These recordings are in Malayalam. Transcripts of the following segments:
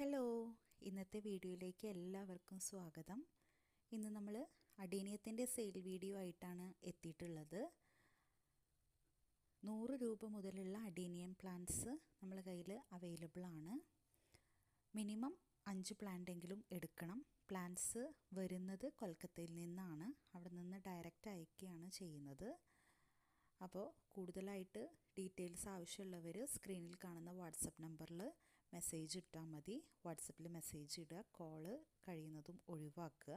ഹലോ ഇന്നത്തെ വീഡിയോയിലേക്ക് എല്ലാവർക്കും സ്വാഗതം. ഇന്ന് നമ്മൾ അടീനിയത്തിന്റെ സെയിൽ വീഡിയോ ആയിട്ടാണ് എത്തിയിട്ടുള്ളത്. നൂറ് രൂപ മുതലുള്ള അഡീനിയം പ്ലാന്റ്സ് നമ്മളെ കയ്യിൽ അവൈലബിൾ ആണ്. മിനിമം അഞ്ച് പ്ലാന്റെങ്കിലും എടുക്കണം. പ്ലാന്റ്സ് വരുന്നത് കൊൽക്കത്തയിൽ നിന്നാണ്. അവിടെ നിന്ന് ഡയറക്റ്റ് അയക്കുകയാണ് ചെയ്യുന്നത്. അപ്പോൾ കൂടുതലായിട്ട് ഡീറ്റെയിൽസ് ആവശ്യമുള്ളവർ സ്ക്രീനിൽ കാണുന്ന വാട്സപ്പ് നമ്പറിൽ മെസ്സേജ് ഇട്ടാൽ മതി. വാട്സപ്പിൽ മെസ്സേജ് ഇടുക. കോൾ കഴിയുന്നതും ഒഴിവാക്കുക.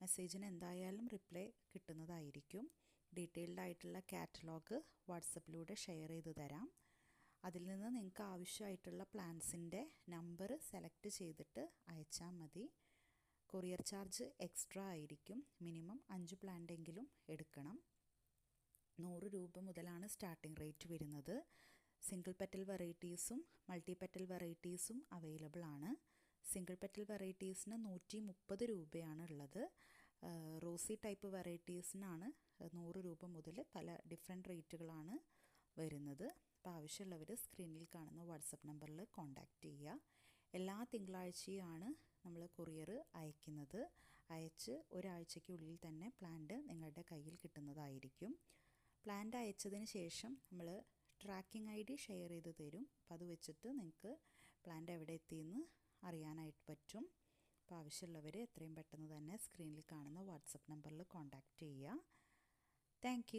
മെസ്സേജിന് എന്തായാലും റിപ്ലൈ കിട്ടുന്നതായിരിക്കും. ഡീറ്റെയിൽഡ് ആയിട്ടുള്ള കാറ്റലോഗ് വാട്സപ്പിലൂടെ ഷെയർ ചെയ്ത് തരാം. അതിൽ നിന്ന് നിങ്ങൾക്ക് ആവശ്യമായിട്ടുള്ള പ്ലാൻസിന്റെ നമ്പർ സെലക്ട് ചെയ്തിട്ട് അയച്ചാൽ മതി. കൊറിയർ ചാർജ് എക്സ്ട്രാ ആയിരിക്കും. മിനിമം അഞ്ച് പ്ലാന്റെങ്കിലും എടുക്കണം. നൂറ് രൂപ മുതലാണ് സ്റ്റാർട്ടിംഗ് റേറ്റ് വരുന്നത്. സിംഗിൾ പെറ്റൽ വെറൈറ്റീസും മൾട്ടി പെറ്റൽ വെറൈറ്റീസും അവൈലബിൾ ആണ്. സിംഗിൾ പെറ്റൽ വെറൈറ്റീസിന് നൂറ്റി മുപ്പത് രൂപയാണ് ഉള്ളത്. റോസി ടൈപ്പ് വെറൈറ്റീസിനാണ് നൂറ് രൂപ മുതൽ പല ഡിഫറെന്റ് റേറ്റുകളാണ് വരുന്നത്. അപ്പോൾ ആവശ്യമുള്ളവർ സ്ക്രീനിൽ കാണുന്ന വാട്സപ്പ് നമ്പറിൽ കോൺടാക്റ്റ് ചെയ്യുക എല്ലാ തിങ്കളാഴ്ചയാണ് നമ്മൾ കൊറിയർ അയക്കുന്നത്. അയച്ച് ഒരാഴ്ചയ്ക്കുള്ളിൽ തന്നെ പ്ലാന്റ് നിങ്ങളുടെ കയ്യിൽ കിട്ടുന്നതായിരിക്കും. പ്ലാന്റ് അയച്ചതിന് ശേഷം നമ്മൾ ട്രാക്കിംഗ് ഐ ഡി ഷെയർ ചെയ്ത് തരും. അപ്പോൾ അത് വെച്ചിട്ട് നിങ്ങൾക്ക് പ്ലാന്റ് എവിടെ എത്തിയെന്ന് അറിയാനായിട്ട് പറ്റും. അപ്പോൾ ആവശ്യമുള്ളവർ എത്രയും പെട്ടെന്ന് തന്നെ സ്ക്രീനിൽ കാണുന്ന വാട്സപ്പ് നമ്പറിൽ കോൺടാക്റ്റ് ചെയ്യുക. താങ്ക്